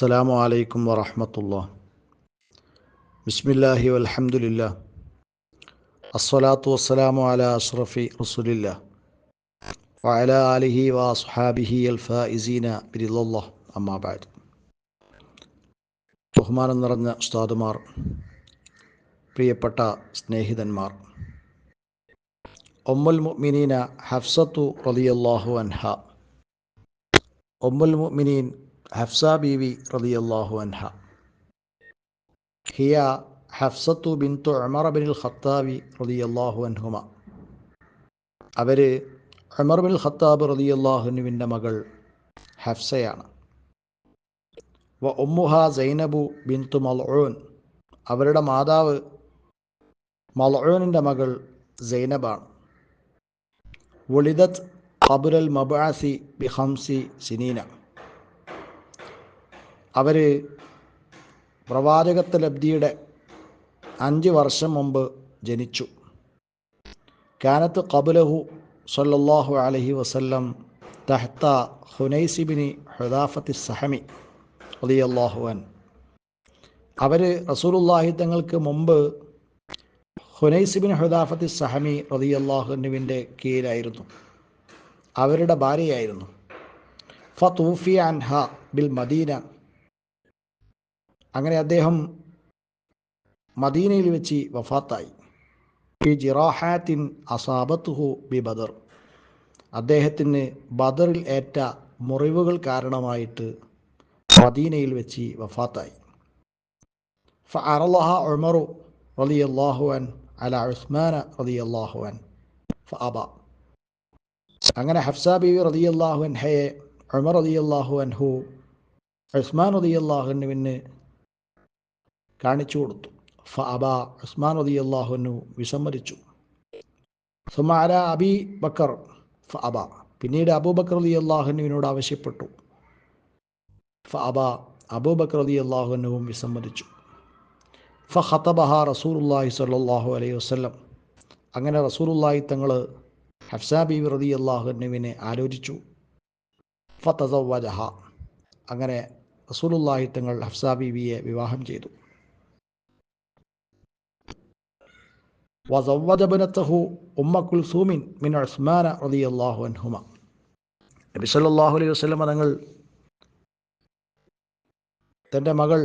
അസ്സലാമു അലൈക്കും വറഹമത്തുള്ള ബിസ്മില്ലാഹി വലഹമുല്ല അസ്സലാത്തു വസ്സലാമു അല അഷ്റഫി റസുലില്ല വഅല ആലിഹി വസ്ഹാബിഹി അൽ ഫായിസീന ബിരില്ലാ അമ്മാബാദ് ബഹുമാനം നിറഞ്ഞ ഉസ്താദുമാർ പ്രിയപ്പെട്ട സ്നേഹിതന്മാർ ഒമ്മൽ മുഅ്മിനീന ഹഫ്സത്തു റളിയല്ലാഹു അൻഹ ഒമ്മൽ മുഅ്മിനീൻ ഹഫ്സ ബീവി റളിയല്ലാഹു അൻഹ. ഹിയ ഹഫ്സത്തു ബിന്തു ഉമർ ബിൻ ഖത്താബി റളിയല്ലാഹു അൻഹുമ. അവർ ഉമർ ബിൻ ഖത്താബ് റളിയല്ലാഹുനുവിന്റെ മകൾ ഹഫ്സയാണ്. വ ഉമ്മുഹ സൈനബു ബിന്തു മൽഊൻ. അവരുടെ മാതാവ് മൽഊനിന്റെ മകൾ സൈനബാണ്. ഒളിദത്ത് ഖബുരൽ മബാസി ബിഹംസി സിനീന. അവർ പ്രവാചകത്വ ലബ്ധിയുടെ അഞ്ച് വർഷം മുമ്പ് ജനിച്ചു. കാനത്ത് കബുലഹു സല്ലാഹു അലഹി വസല്ലം തഹ്ത ഹുനൈസിബിനി ഹുദാഫത്തി സഹമി അലി അൻ അവർ റസൂലുല്ലാഹി തങ്ങൾക്ക് മുമ്പ് ഹുനൈസിബിൻ ഹുദാഫത്തി സഹമി റതിയല്ലാഹുനുവിന്റെ കീഴിലായിരുന്നു. അവരുടെ ഭാര്യയായിരുന്നു. ഫൂഫി അൻഹ ബിൽ മദീന അങ്ങനെ അദ്ദേഹം മദീനയിൽ വെച്ച് വഫാത്തായി. ഈ ജിറാഹാത്തിൻ അസാബത്തുഹു ബി ബദർ. അദ്ദേഹത്തിന് ബദറിൽ ഏറ്റ മുറിവുകൾ കാരണമായിട്ട് മദീനയിൽ വെച്ച് വഫാത്തായി. ഫ ഒമറു റളിയല്ലാഹു അൻ അല ഉസ്മാന റളിയല്ലാഹു അൻ ഫ അബ. അങ്ങനെ ഹഫ്സ ബീവി റളിയല്ലാഹു അൻഹയെ ഉമർ റളിയല്ലാഹു അൻഹു ഉസ്മാൻ റളിയല്ലാഹുവിന് കാണിച്ചു കൊടുത്തു. ഫ ഉസ്മാൻ ഉസ്മാൻ അള്ളാഹുനു വിസമ്മതിച്ചു. സുമാര അബി ബക്കർ ഫ പിന്നീട് അബൂബക്കർ അള്ളാഹുനുവിനോട് ആവശ്യപ്പെട്ടു. ഫ അബ അബൂബക്കർ അള്ളാഹുനുവും വിസമ്മതിച്ചു. ഫ ഖത്തബഹ റസൂലുള്ളാഹി സ്വല്ലല്ലാഹു അലൈഹി വസ്ലം അങ്ങനെ റസൂലുള്ളാഹി തങ്ങൾ ഹഫ്സ റതി അള്ളാഹുനുവിനെ ആലോചിച്ചു. ഫ തസവ്വജഹ. അങ്ങനെ റസൂലുള്ളാഹി തങ്ങൾ ഹഫ്സ ബീവിയെ വിവാഹം ചെയ്തു. തങ്ങൾ തന്റെ മകൾ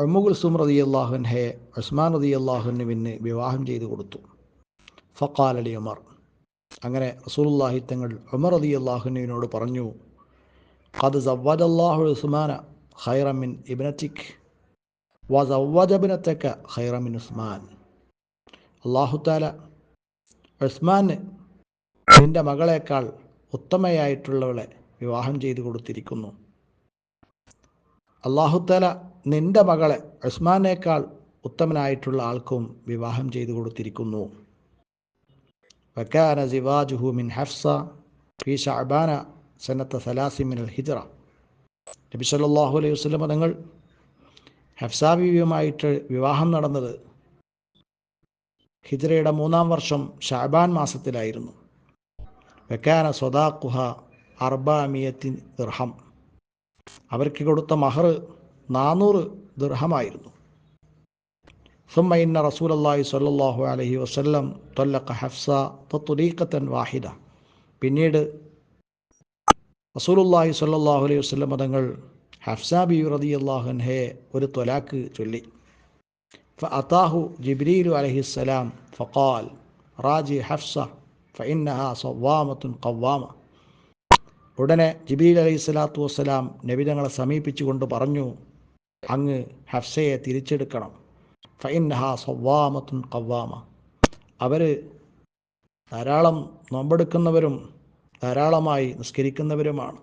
ഉമ്മ കുൽസൂം റതി അള്ളാഹുൻഹയെ ഉസ്മാൻ റതി അള്ളാഹുനുവിന് വിവാഹം ചെയ്തു കൊടുത്തു. ഫക്കാൽ അലി ഉമർ. അങ്ങനെ റസൂലുല്ലാഹി തങ്ങൾ ഉമർ റതി അള്ളാഹുനുവിനോട് പറഞ്ഞു ഖദ് സവ്വാദ് അള്ളാഹു ഉസ്മാന ഹൈറമിൻ ഇബിനിക് ഖൈറമിൻ സവ്വാദ് വസവ്വജബിനത്തക്ക ഹൈറമിൻ ഉസ്മാൻ. അള്ളാഹു താല ഉസ്മാന് നിന്റെ മകളേക്കാൾ ഉത്തമയായിട്ടുള്ളവളെ വിവാഹം ചെയ്തു കൊടുത്തിരിക്കുന്നു. അള്ളാഹുത്താല നിന്റെ മകളെ ഉസ്മാനേക്കാൾ ഉത്തമനായിട്ടുള്ള ആൾക്കും വിവാഹം ചെയ്തു കൊടുത്തിരിക്കുന്നു. വക്കാന സിവാജുഹു മിൻ ഹഫ്സ ഫി ഷഅബാന സനത്ത സലാസി മിനൽ ഹിജറ. നബി സല്ലല്ലാഹു അലൈഹി വസല്ലം തങ്ങൾ ഹഫ്സ ബീവിയുമായിട്ട് വിവാഹം നടന്നത് ഹിജറയുടെ മൂന്നാം വർഷം ഷാബാൻ മാസത്തിലായിരുന്നു വെക്കാന സ്വദാഖുഹ അർബാമിയത്തിൻ ദിർഹം അവർക്ക് കൊടുത്ത മഹർ നാനൂറ് ദീർഘമായിരുന്നു ثم إن رسول الله صلى الله عليه وسلم طلق حفصة تطليقة واحدة പിന്നീട് റസൂലുള്ളാഹി സ്വല്ലല്ലാഹു അലൈഹി വസല്ലം തങ്ങൾ ഹഫ്സ ബി റളിയല്ലാഹു അൻഹയെ ഒരു തൊലാക്ക് ചൊല്ലി فأتاه جبريل عليه السلام فقال راجي حفصة فإنها صوامة قوامة ഉടനെ ജിബീൽ അലൈഹി സ്വലാത്തു വസ്സലാം നബിതങ്ങളെ സമീപിച്ചുകൊണ്ട് പറഞ്ഞു അങ്ങ് ഹഫ്സയെ തിരിച്ചെടുക്കണം ഫൈൻഹ സവ്വാമത്തുൻ കവ്വാമ അവർ ധാരാളം നോമ്പെടുക്കുന്നവരും ധാരാളമായി നിസ്കരിക്കുന്നവരുമാണ്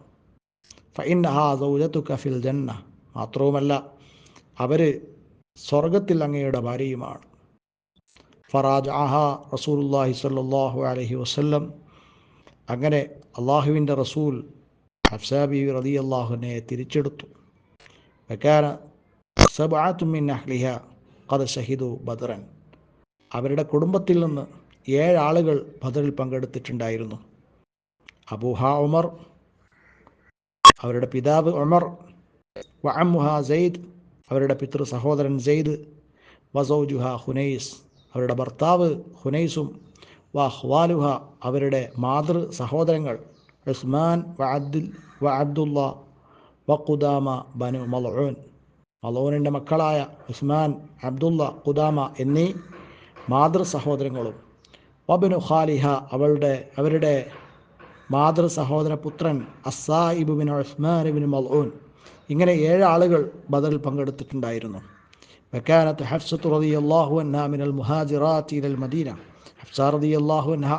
ഫൈൻഹ സൗജത്തു കഫിൽ ജന്ന മാത്രവുമല്ല അവർ സ്വർഗത്തിൽ അങ്ങയുടെ ഭാര്യയുമാണ്. ഫറാജ് ആഹ റസൂലുല്ലാഹി സല്ലാഹു അലഹി വസ്ല്ലം അങ്ങനെ അള്ളാഹുവിന്റെ റസൂൽ ഹഫ്സാബി റതി അള്ളാഹുവിനെ തിരിച്ചെടുത്തു. വെക്കാന സബാത്തുമിൻ അഹ്ലിഹ കത് ഷഹിദു ബദറൻ. അവരുടെ കുടുംബത്തിൽ നിന്ന് ഏഴാളുകൾ ബദറിൽ പങ്കെടുത്തിട്ടുണ്ടായിരുന്നു. അബൂഹ ഉമർ അവരുടെ പിതാവ് ഉമർ വഅമുഹ സെയ്ദ് അവരുടെ പിതൃ സഹോദരൻ സെയ്ദ് വസൗജുഹ ഹുനൈസ് അവരുടെ ഭർത്താവ് ഹുനൈസും വഹ്വാലുഹ അവരുടെ മാതൃ സഹോദരങ്ങൾ ഉസ്മാൻ വ അബ്ദുൽ വ അബ്ദുള്ള വ ഖുദാമ ബനു മലോൻ മലൂനിന്റെ മക്കളായ ഉസ്മാൻ അബ്ദുള്ള ഖുദാമ എന്നീ മാതൃ സഹോദരങ്ങളും വബിനു ഖാലിഹ അവളുടെ അവരുടെ മാതൃ സഹോദര പുത്രൻ അസായിബുബിൻ ഉസ്മാൻ മൽഊൻ ഇങ്ങനെ ഏഴ് ആളുകൾ ബദറിൽ പങ്കെടുത്തിട്ടുണ്ടായിരുന്നു. വക്കാനത്ത് ഹഫ്സത്ത് റതി അള്ളാഹു അന്നാമിനൽ മിനൽ മുഹാജിറാത്തി ഇലൽ മദീന. ഹഫ്സ റതി അള്ളാഹു അൻഹ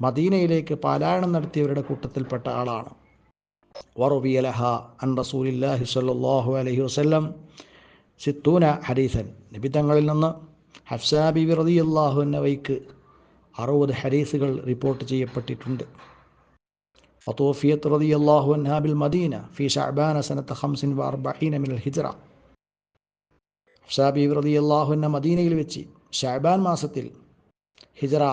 മദീനയിലേക്ക് പാലായണം നടത്തിയവരുടെ കൂട്ടത്തിൽപ്പെട്ട ആളാണ്. വറുബിയലഹ അൻ റസൂലില്ലാഹി സല്ലാഹു അലഹി വസല്ലം സിത്തൂന ഹരീസൻ നിബിതങ്ങളിൽ നിന്ന് ഹഫ്സാബി റതി അള്ളാഹു എന്നവയ്ക്ക് അറുപത് ഹരീസുകൾ റിപ്പോർട്ട് ചെയ്യപ്പെട്ടിട്ടുണ്ട്. وتوفيت رضي الله عنها بالمدينة في شعبان سنة خمس وأربعين من الهجرة ഷാബി റതി അള്ളാഹുവിൻ്റെ മദീനയിൽ വെച്ച് ഷാബാൻ മാസത്തിൽ ഹിജറ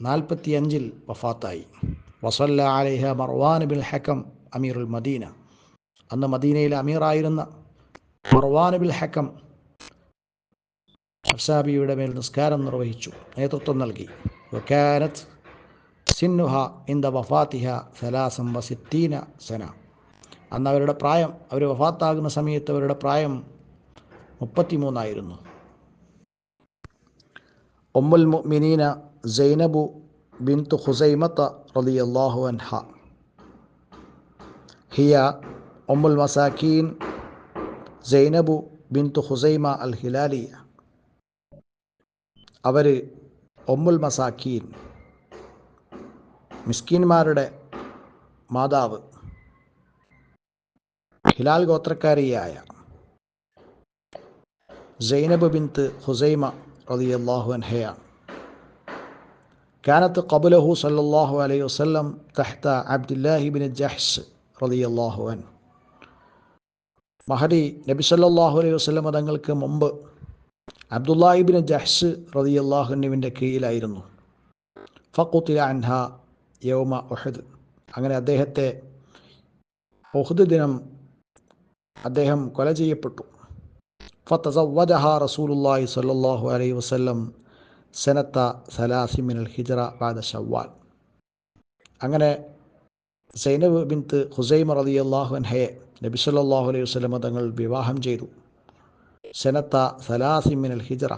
നാൽപ്പത്തി അഞ്ചിൽ വഫാത്തായി വസല്ല അലൈഹ മർവാൻ ബിൻ ഹക്കം അമീറുൽ മദീന അന്ന് മദീനയിലെ അമീറായിരുന്ന മർവാൻ ബിൽ ഹക്കം ഷാബിയുടെ മേൽ നിസ്കാരം നിർവഹിച്ചു നേതൃത്വം നൽകി വക്കാനത്ത് സിന്നുഹ ഇന്ദ വഫാത്തിഹ സലാസം വസിത്തീന സന. അന്ന് അവരുടെ പ്രായം അവർ വഫാത്താകുന്ന സമയത്ത് അവരുടെ പ്രായം മുപ്പത്തിമൂന്നായിരുന്നു. ഉമ്മുൽ മുഅ്മിനീന സൈനബു ബിന്തു റലി അള്ളാഹു അൻഹ. ഹിയ ഉമ്മുൽ മസാഖീൻ സൈനബു ബിന്തു ഹുസൈമ അൽ ഹിലാലിയ. അവർ ഉമ്മുൽ മസാക്കീൻ മിസ്കീന്മാരുടെ മാതാവ് ഹിലാൽ ഗോത്രക്കാരിയായ സൈനബ് ബിന്ത് ഹുസൈമ റളിയല്ലാഹു അൻഹയാണ് كانت قبله صلى الله عليه وسلم تحت عبد الله بن الجحش رضي الله عنه മഹദി നബി സല്ലല്ലാഹു അലൈഹി വസല്ലം തങ്ങൾക്ക് മുമ്പ് അബ്ദുല്ലാഹിബിൻ ജഹ്സ് റളിയല്ലാഹുവിൻ്റെ കീഴിലായിരുന്നു ഫഖുത്തില അൻഹ യൗമ ഒഹദ് അങ്ങനെ അദ്ദേഹത്തെ ഒഹദ് ദിനം അദ്ദേഹം കൊല ചെയ്യപ്പെട്ടു. ഫത്തസവജഹ റസൂലുല്ലാഹി സ്വല്ലല്ലാഹു അലൈഹി വസല്ലം സനത്ത സലാസിമിനൽ ഹിജറ ബാദ ഷവ്വാൽ അങ്ങനെ സൈനബ് ബിൻത്ത് ഹുസൈമ റളിയല്ലാഹു അൻഹയെ നബി സ്വല്ലല്ലാഹു അലൈഹി വസല്ലം തങ്ങൾ വിവാഹം ചെയ്തു. സനത്ത സലാസിമിനൽ ഹിജറ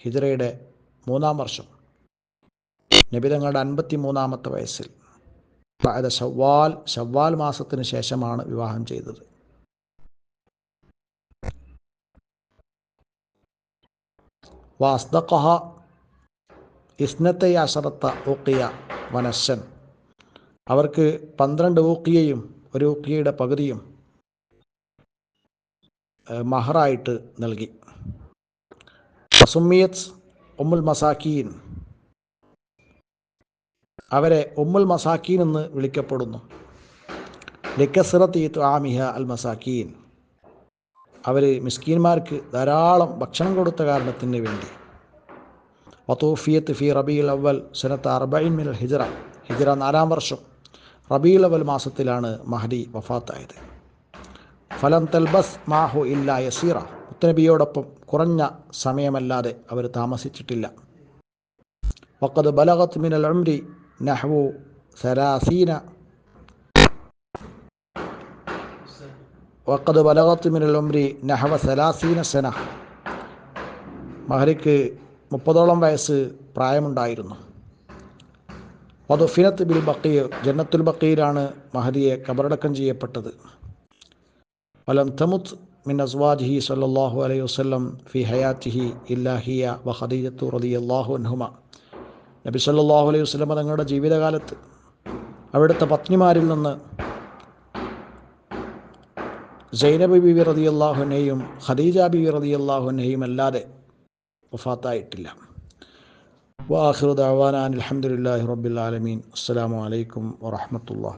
ഹിജറയുടെ മൂന്നാം വർഷം. നബി തങ്ങളുടെ അൻപത്തി മൂന്നാമത്തെ വയസ്സിൽ അതായത് ഷവ്വാൽ ഷവ്വാൽ മാസത്തിന് ശേഷമാണ് വിവാഹം ചെയ്തത്. വാസ്തഖഹ ഇസ്നത്തെ അഷറത്ത ഊക്കിയ വനശൻ അവർക്ക് പന്ത്രണ്ട് ഊക്കിയയും ഒരു ഊക്കിയയുടെ പകുതിയും മഹറായിട്ട് നൽകി. സുമിയത്ത് ഉമ്മുൽ മസാക്കീൻ അവരെ ഉമ്മുൽ മസാക്കീൻ എന്ന് വിളിക്കപ്പെടുന്നു. ലിക്കസിറത്ത് ആമിഹ അൽ മസാക്കീൻ. അവർ മിസ്കീന്മാർക്ക് ധാരാളം ഭക്ഷണം കൊടുത്ത കാരണത്തിന് വേണ്ടി. വത്തൂഫിയത്ത് ഫി റബീൽ അവൽ സനത്ത് അർബൈൻ മിൽ ഹിജറ. ഹിജറ നാലാം വർഷം. റബീൽ അവൽ മാസത്തിലാണ് മഹദി വഫാത്തായത്. ഫലം തൽബസ് മാഹു ഇല്ല യസീറ. മുത്തനബിയോടൊപ്പം കുറഞ്ഞ സമയമല്ലാതെ അവർ താമസിച്ചിട്ടില്ല. വക്കത് ബലഗത്ത് മിനൽ ഉംരി നഹ്വു സലാസീന വക്കത് ബലഗത്ത് മിനൽ ഉംരി നഹവ സലാസീന സന മഹരിക്ക് മുപ്പതോളം വയസ്സ് പ്രായമുണ്ടായിരുന്നു. വധുഫിനത്ത് ബിൽ ബക്കീർ ജന്നത്തുൽ ബക്കീലാണ് മഹദിയെ കബറടക്കം ചെയ്യപ്പെട്ടത്. വലം തമുത്ത് മിൻ അസ്വാജിഹി സല്ലല്ലാഹു അലൈഹി വസല്ലം ഫി ഹയാത്തിഹി ഇല്ലാഹിയ വ ഖദീജത്തു റളിയല്ലാഹു അൻഹുമ. നബി സല്ലാഹു അലൈഹി വസ്ലമ തങ്ങളുടെ ജീവിതകാലത്ത് അവിടുത്തെ പത്നിമാരിൽ നിന്ന് സൈനബ് ബിബി അള്ളാഹുനെയും ഖദീജ ബിബി അള്ളാഹുനെയും അല്ലാതെ വഫാത്തായിട്ടില്ല. വാഹിറു ദഅവാന അൽഹംദുലില്ലാഹി റബ്ബിൽ ആലമീൻ. അസ്സലാമു അലൈക്കും വറഹ്മത്തുള്ളാഹി